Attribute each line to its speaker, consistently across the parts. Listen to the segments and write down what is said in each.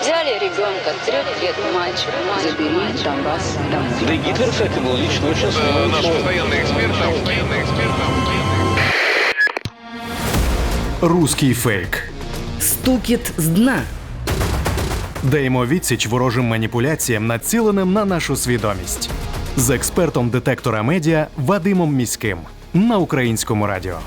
Speaker 1: Взяли ребенка, трех лет мальчик, забери Донбасс домой.
Speaker 2: Да и Гитлер, кстати, был лично очень смелый
Speaker 3: Наш
Speaker 2: человек.
Speaker 3: постоянный эксперт, наш постоянный эксперт.
Speaker 4: Руський фейк.
Speaker 5: Стукіт з дна.
Speaker 4: Даємо відсіч ворожим маніпуляціям, націленим на нашу свідомість. З експертом детектора медіа Вадимом Міським на українському радіо.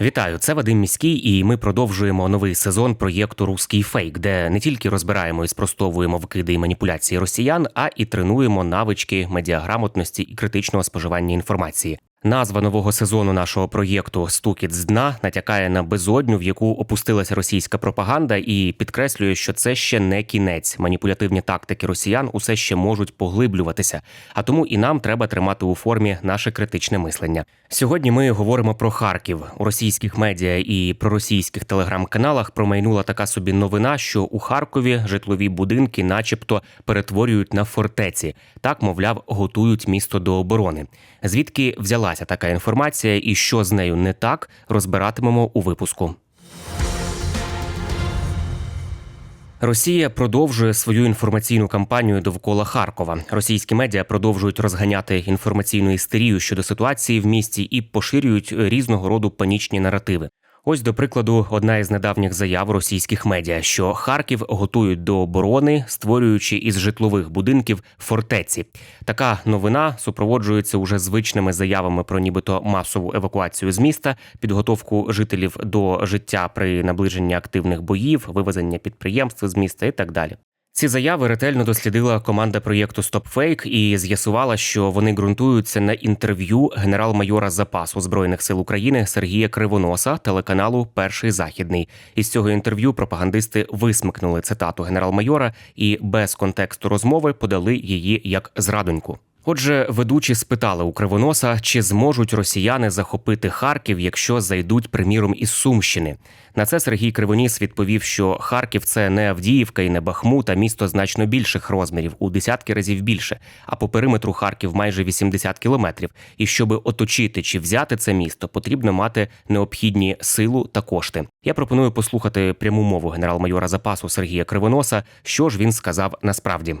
Speaker 6: Вітаю, це Вадим Міський, і ми продовжуємо новий сезон проєкту Руський фейк, де не тільки розбираємо і спростовуємо вкиди і маніпуляції росіян, а і тренуємо навички медіаграмотності і критичного споживання інформації. Назва нового сезону нашого проєкту Стукіт з дна натякає на безодню, в яку опустилася російська пропаганда, і підкреслює, що це ще не кінець. Маніпулятивні тактики росіян усе ще можуть поглиблюватися. А тому і нам треба тримати у формі наше критичне мислення. Сьогодні ми говоримо про Харків у російських медіа і проросійських телеграм-каналах. Промайнула така собі новина, що у Харкові житлові будинки, начебто, перетворюють на фортеці. Так, мовляв, готують місто до оборони. Звідки взялася така інформація і що з нею не так, розбиратимемо у випуску. Росія продовжує свою інформаційну кампанію довкола Харкова. Російські медіа продовжують розганяти інформаційну істерію щодо ситуації в місті і поширюють різного роду панічні наративи. Ось, до прикладу, одна із недавніх заяв російських медіа, що Харків готують до оборони, створюючи із житлових будинків фортеці. Така новина супроводжується уже звичними заявами про нібито масову евакуацію з міста, підготовку жителів до життя при наближенні активних боїв, вивезення підприємств з міста і так далі. Ці заяви ретельно дослідила команда проєкту StopFake і з'ясувала, що вони ґрунтуються на інтерв'ю генерал-майора запасу збройних сил України Сергія Кривоноса телеканалу Перший західний. Із цього інтерв'ю пропагандисти висмикнули цитату генерал-майора і без контексту розмови подали її як зрадоньку. Отже, ведучі спитали у Кривоноса, чи зможуть росіяни захопити Харків, якщо зайдуть, приміром, із Сумщини. На це Сергій Кривоніс відповів, що Харків це не Авдіївка і не Бахмут, а місто значно більших розмірів, у десятки разів більше. А по периметру Харків майже 80 кілометрів. І щоб оточити чи взяти це місто, потрібно мати необхідні силу та кошти. Я пропоную послухати пряму мову генерал-майора запасу Сергія Кривоноса. Що ж він сказав насправді.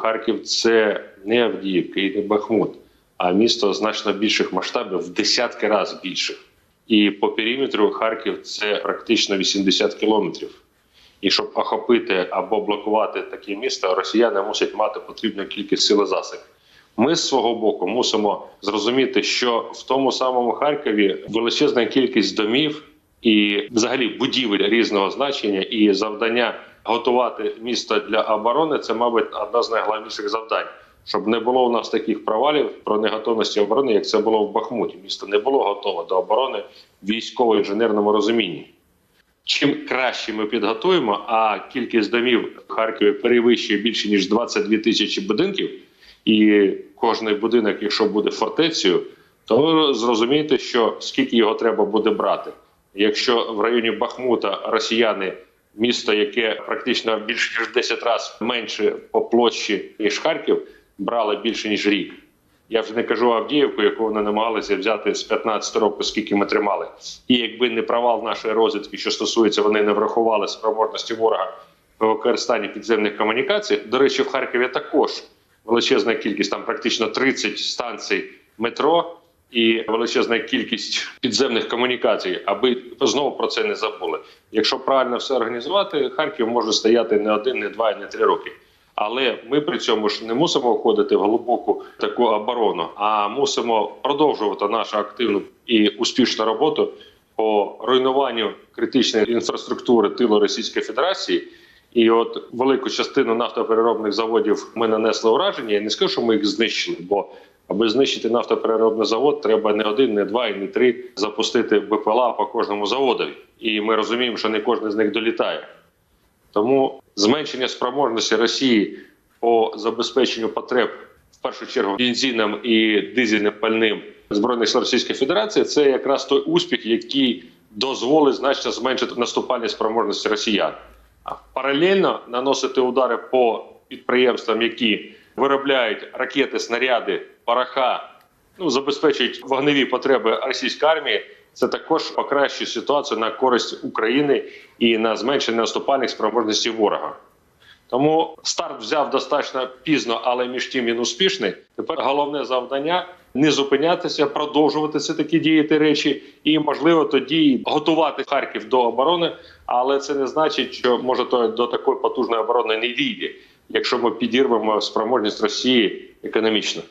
Speaker 7: Харків це не Авдіївка і не Бахмут, а місто значно більших масштабів в десятки разів більших. І по периметру Харків це практично 80 кілометрів. І щоб охопити або блокувати таке місто, росіяни мусять мати потрібну кількість сил і засобів. Ми з свого боку мусимо зрозуміти, що в тому самому Харкові величезна кількість домів і взагалі будівель різного значення і завдання готувати місто для оборони це, мабуть, одна з найголовніших завдань. Щоб не було у нас таких провалів про неготовності оборони, як це було в Бахмуті. Місто не було готове до оборони в військово-інженерному розумінні. Чим краще ми підготуємо, а кількість домів в Харкові перевищує більше ніж 22 тисячі будинків, і кожний будинок, якщо буде фортецею, то зрозумієте, що скільки його треба буде брати. Якщо в районі Бахмута росіяни місто, яке практично більше ніж в 10 разів менше по площі ніж Харків, брали більше ніж рік. Я вже не кажу Авдіївку, яку вони намагалися взяти з 15 років, скільки ми тримали. І якби не провал нашої розвідки, що стосується, вони не врахували спроможності ворога в використанні підземних комунікацій. До речі, в Харкові також величезна кількість, там практично 30 станцій метро і величезна кількість підземних комунікацій, аби знову про це не забули. Якщо правильно все організувати, Харків може стояти не один, не два, не три роки. Але ми при цьому ж не мусимо входити в глибоку таку оборону, а мусимо продовжувати нашу активну і успішну роботу по руйнуванню критичної інфраструктури тилу Російської Федерації. І от велику частину нафтопереробних заводів ми нанесли ураження. Я не скажу, що ми їх знищили, бо аби знищити нафтопереробний завод, треба не один, не два і не три запустити БПЛА по кожному заводові. І ми розуміємо, що не кожен з них долітає. Тому зменшення спроможності Росії по забезпеченню потреб в першу чергу бензином і дизельним пальним збройних сил Російської Федерації це якраз той успіх, який дозволить значно зменшити наступальні спроможності росіян. А паралельно наносити удари по підприємствам, які виробляють ракети, снаряди, пороха, ну забезпечують вогневі потреби російської армії. це також покращує ситуацію на користь України і на зменшення наступальних спроможностей ворога. Тому старт взяв достатньо пізно, але між тим він успішний. Тепер головне завдання не зупинятися, продовжувати це такі діяти речі, і можливо тоді готувати Харків до оборони. Але це не значить, що може то до такої потужної оборони не дійде, якщо ми підірвемо спроможність Росії економічно.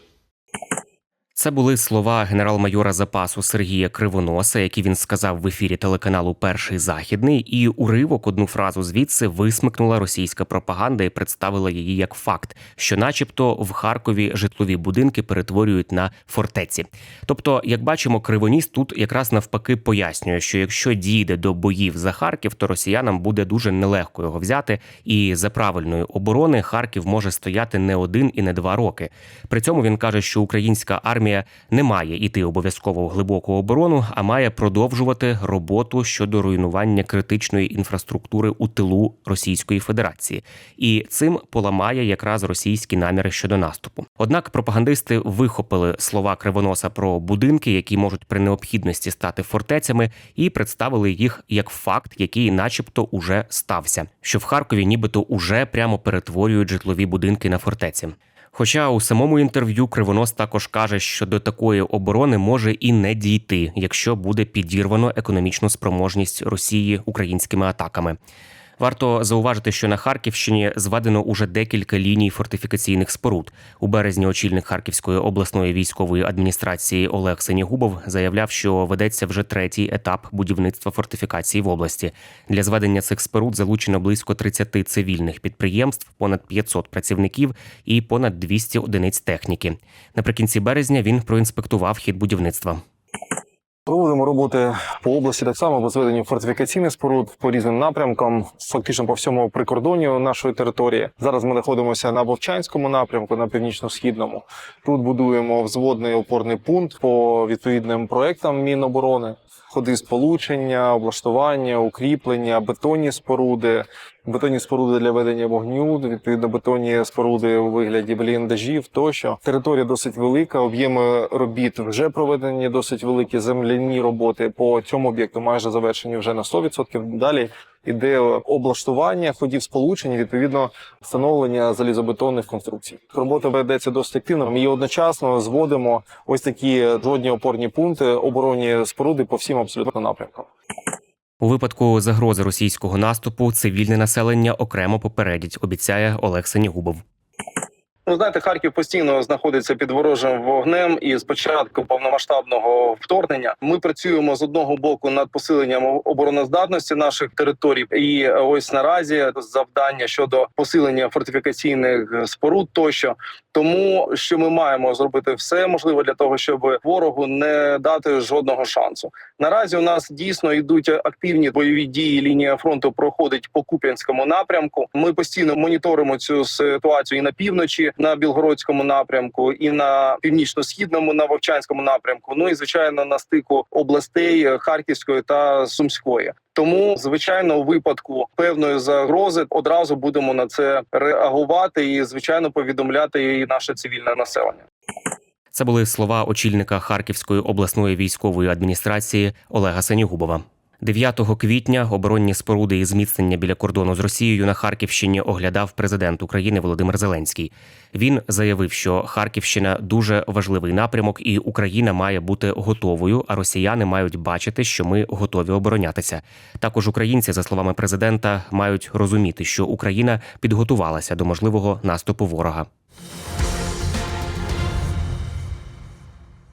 Speaker 6: Це були слова генерал-майора запасу Сергія Кривоноса, які він сказав в ефірі телеканалу Перший Західний, і уривок одну фразу звідси висмикнула російська пропаганда і представила її як факт, що, начебто, в Харкові житлові будинки перетворюють на фортеці. Тобто, як бачимо, Кривоніс тут якраз навпаки пояснює, що якщо дійде до боїв за Харків, то росіянам буде дуже нелегко його взяти, і за правильної оборони Харків може стояти не один і не два роки. При цьому він каже, що українська армія не має іти обов'язково в глибоку оборону, а має продовжувати роботу щодо руйнування критичної інфраструктури у тилу Російської Федерації, і цим поламає якраз російські наміри щодо наступу. Однак пропагандисти вихопили слова Кривоноса про будинки, які можуть при необхідності стати фортецями, і представили їх як факт, який, начебто, уже стався, що в Харкові, нібито, уже прямо перетворюють житлові будинки на фортеці. Хоча у самому інтерв'ю Кривонос також каже, що до такої оборони може і не дійти, якщо буде підірвано економічну спроможність Росії українськими атаками. Варто зауважити, що на Харківщині зведено уже декілька ліній фортифікаційних споруд. У березні очільник Харківської обласної військової адміністрації Олег Синігубов заявляв, що ведеться вже третій етап будівництва фортифікацій в області. Для зведення цих споруд залучено близько 30 цивільних підприємств, понад 500 працівників і понад 200 одиниць техніки. Наприкінці березня він проінспектував хід будівництва.
Speaker 8: Проводимо роботи по області так само по зведенню фортифікаційних споруд по різним напрямкам, фактично по всьому прикордонню нашої території. Зараз ми знаходимося на Вовчанському напрямку, на північно-східному. Тут будуємо взводний опорний пункт по відповідним проектам Міноборони. Ходи сполучення, облаштування, укріплення, бетонні споруди, бетонні споруди для ведення вогню, відповідно бетонні споруди у вигляді бліндажів тощо. Територія досить велика, об'єми робіт вже проведені досить великі земляні роботи по цьому об'єкту майже завершені вже на 100%. Далі іде облаштування ходів сполучення, відповідно встановлення залізобетонних конструкцій. Робота ведеться досить активно. Ми одночасно зводимо ось такі жодні опорні пункти, оборонні споруди по всім абсолютно напрямкам.
Speaker 6: У випадку загрози російського наступу цивільне населення окремо попередять, обіцяє Олег Синігубов.
Speaker 8: Ну, знаєте, Харків постійно знаходиться під ворожим вогнем, і з початку повномасштабного вторгнення ми працюємо з одного боку над посиленням обороноздатності наших територій. І ось наразі завдання щодо посилення фортифікаційних споруд тощо. Тому що ми маємо зробити все можливе для того, щоб ворогу не дати жодного шансу. Наразі у нас дійсно йдуть активні бойові дії. Лінія фронту проходить по Куп'янському напрямку. Ми постійно моніторимо цю ситуацію і на півночі, на Білгородському напрямку, і на північно-східному, на Вовчанському напрямку. Ну і звичайно на стику областей Харківської та Сумської. Тому, звичайно, у випадку певної загрози одразу будемо на це реагувати і звичайно повідомляти і наше цивільне населення.
Speaker 6: Це були слова очільника Харківської обласної військової адміністрації Олега Сенігубова. 9 квітня оборонні споруди і зміцнення біля кордону з Росією на Харківщині оглядав президент України Володимир Зеленський. Він заявив, що Харківщина дуже важливий напрямок, і Україна має бути готовою. А росіяни мають бачити, що ми готові оборонятися. Також українці, за словами президента, мають розуміти, що Україна підготувалася до можливого наступу ворога.